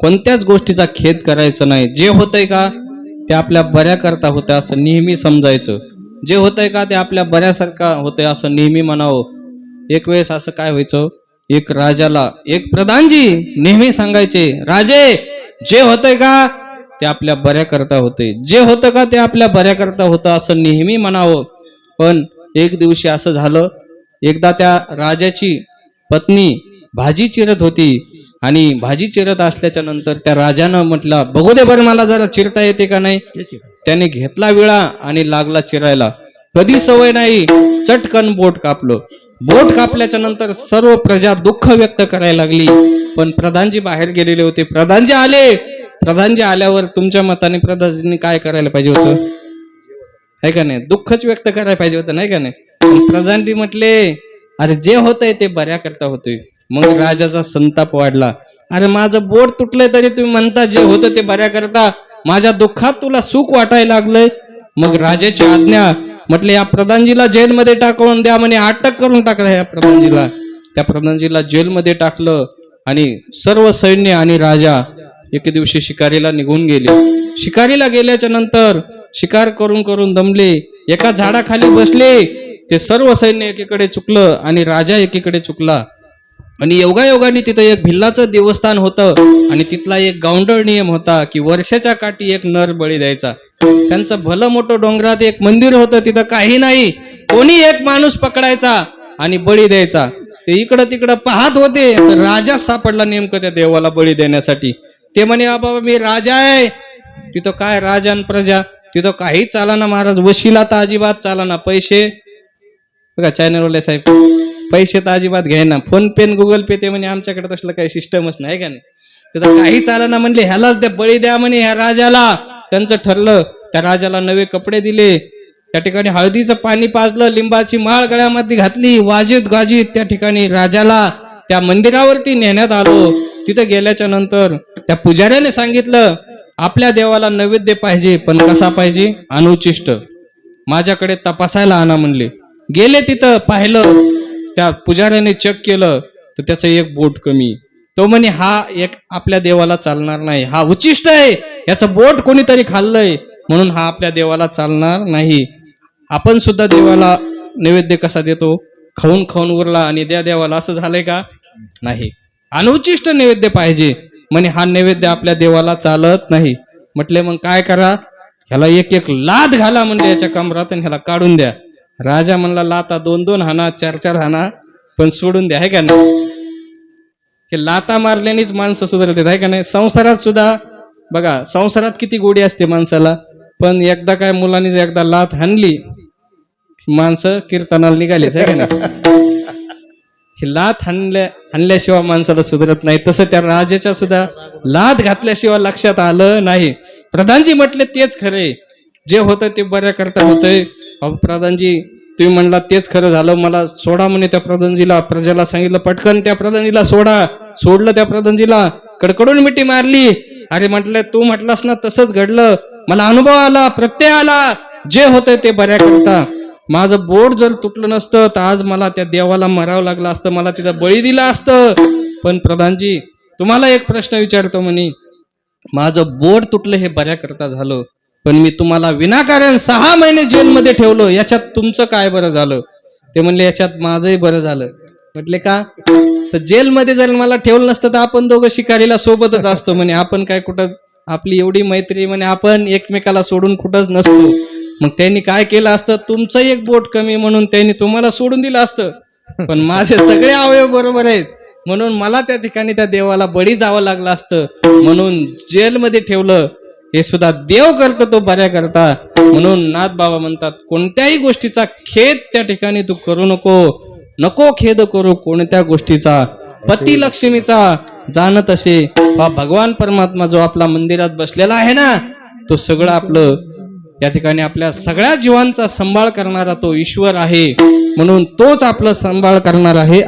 कोणत्याच गोष्टीचा खेद करायचा नाही. जे होतंय का ते आपल्या बऱ्या करता होतं असं नेहमी समजायचं. जे होतंय का ते आपल्या बऱ्यासारखा होतंय असं नेहमी म्हणावं. एक वेळेस असं काय व्हायचं? एक राजाला एक प्रधानजी नेहमी सांगायचे राजे जे होतंय का ते आपल्या बऱ्या करता होते जे होतं का ते आपल्या बऱ्या करता होतं असं नेहमी म्हणावं. पण एक दिवशी असं झालं एकदा त्या राजाची पत्नी भाजी चिरत होती. आणि भाजी चिरत असल्याच्या नंतर त्या राजानं म्हटलं बघू दे बरं मला जरा चिरता येते का नाही? त्याने घेतला विळा आणि लागला चिरायला. कधी सवय नाही चटकन बोट कापलं. बोट कापल्याच्या नंतर सर्व प्रजा दुःख व्यक्त करायला लागली. पण प्रधानजी बाहेर गेलेले होते. प्रधानजी आले. प्रधानजी आल्यावर तुमच्या मताने प्रधानजींनी काय करायला पाहिजे होतं? आहे का नाही? दुःखच व्यक्त करायला पाहिजे होतं नाही का नाही? प्रधानजी म्हटले अरे जे होतंय ते बऱ्या करता होतोय. मग राजाचा संताप वाढला. अरे माझं बोट तुटलंय तरी तुम्ही म्हणता जे होतं ते बऱ्या करता. माझ्या दुःखात तुला सुख वाटायला लागलंय. मग राजाची आज्ञा म्हटले या प्रधानजीला जेलमध्ये टाकून द्या म्हणे अटक करून टाकलं या प्रधानजीला. त्या प्रधानजीला जेलमध्ये टाकलं आणि सर्व सैन्य आणि राजा एके दिवशी शिकारीला निघून गेले. शिकारीला गेल्याच्यानंतर शिकार करून करून दमले. एका झाडाखाली बसले. ते सर्व सैन्य एकीकडे चुकलं आणि राजा एकीकडे चुकला. आणि योगायोगाने तिथं एक भिल्लाचं देवस्थान होतं आणि तिथला एक गावंडळ नियम होता की वर्षाच्या काठी एक नर बळी द्यायचा. त्यांचं भलं मोठं डोंगरात एक मंदिर होतं तिथं काही नाही. कोणी एक माणूस पकडायचा आणि बळी द्यायचा. ते इकडं तिकडं पाहत होते तर राजा सापडला नेमकं त्या देवाला बळी देण्यासाठी. ते म्हणे बाबा मी राजा आहे. तिथं काय राजा आणि प्रजा? तिथं काही चालाना महाराज वशिला तर अजिबात चालाना पैसे. बघा चॅनलवाले साहेब. पैसे तर अजिबात घ्यायना फोन पे गुगल पे ते म्हणे आमच्याकडे तसलं काही सिस्टमच नाही का नाही? तिथं काही चालना म्हणले ह्यालाच द्या बळी द्या म्हणे ह्या राजाला. त्यांचं ठरलं त्या राजाला नवे कपडे दिले. त्या ठिकाणी हळदीचं पाणी पाजलं लिंबाची माळ गळ्यामध्ये घातली वाजीत गाजीत त्या ठिकाणी राजाला त्या मंदिरावरती नेण्यात आलो. तिथं गेल्याच्यानंतर त्या पुजाऱ्याने सांगितलं आपल्या देवाला नैवेद्य पाहिजे पण कसा पाहिजे? अनुचिष्ट. माझ्याकडे तपासायला आणा म्हणले. गेले तिथं पाहिलं त्या पुजाऱ्याने चेक केलं तर त्याचं एक बोट कमी. तो म्हणे हा एक आपल्या देवाला चालणार नाही. हा उचिष्ट आहे. याचं बोट कोणीतरी खाल्लंय. म्हणून हा आपल्या देवाला चालणार नाही. आपण सुद्धा देवाला नैवेद्य कसा देतो? खाऊन खाऊन उरला आणि द्या देवाला असं झालंय का? नाही. अनुचिष्ट नैवेद्य पाहिजे. म्हणे हा नैवेद्य आपल्या देवाला चालत नाही. म्हटले मग काय करा? ह्याला एक एक लाद घाला म्हणजे याच्या कमरात आणि ह्याला काढून द्या. राजा म्हणला लाता दोन दोन हाना चार चार हाना पण सोडून द्या आहे का नाही? की लाता मारल्यानेच माणसं सुधारतात आहे का नाही? संसारात सुद्धा बघा संसारात किती गोडी असते माणसाला पण एकदा काय मुलांनी एकदा लात हाणली माणसं कीर्तनाला निघालीच आहे का नाही? लात हाणल्या हाणल्याशिवाय माणसाला सुधरत नाही. तसं त्या राजाच्या सुद्धा लात घातल्याशिवाय लक्षात आलं नाही. प्रधानजी म्हटले तेच खरे जे होतं ते बऱ्या करता होतंय. अहो प्रधानजी तुम्ही म्हणला तेच खरं झालं. मला सोडा म्हणे त्या प्रधानजीला. प्रजाला सांगितलं पटकन त्या प्रधानजीला सोडा. सोडलं त्या प्रधानजीला. कडकडून मिठी मारली. अरे म्हटलं तू म्हटलास ना तसंच घडलं. मला अनुभव आला प्रत्यय आला. जे होतंय ते बऱ्या करता माझं बोट जर तुटलं नसतं तर आज मला त्या देवाला मरावं लागलं असतं. मला तिथं बळी दिला असतं. पण प्रधानजी तुम्हाला एक प्रश्न विचारतो म्हणे. माझं बोट तुटलं हे बऱ्या करता झालं. पण मी तुम्हाला विनाकारण सहा महिने जेलमध्ये ठेवलं. याच्यात तुमचं काय बरं झालं? ते म्हणले याच्यात माझंही बरं झालं. म्हटले का? तर जेलमध्ये जर मला ठेवलं नसतं तर आपण दोघं शिकारीला सोबतच असतो. म्हणे आपण काय कुठं आपली एवढी मैत्री म्हणे आपण एकमेकाला सोडून कुठंच नसतो. मग त्यांनी काय केलं असतं? तुमचं एक बोट कमी म्हणून त्यांनी तुम्हाला सोडून दिलं असतं. पण माझे सगळे अवयव बरोबर आहेत. म्हणून मला त्या ठिकाणी त्या देवाला बळी जावं लागलं असतं. म्हणून जेलमध्ये ठेवलं. हे सुद्धा देव करतो तो बऱ्या करता म्हणून नाथ बाबा म्हणतात कोणत्याही गोष्टीचा खेद त्या ठिकाणी तू करू नको. नको खेद करू कोणत्या गोष्टीचा. पती लक्ष्मीचा जाणत असे. हा भगवान परमात्मा जो आपला मंदिरात बसलेला आहे ना तो सगळं आपलं या ठिकाणी आपल्या सगळ्या जीवांचा सांभाळ करणारा तो ईश्वर आहे. म्हणून तोच आपलं सांभाळ करणार आहे.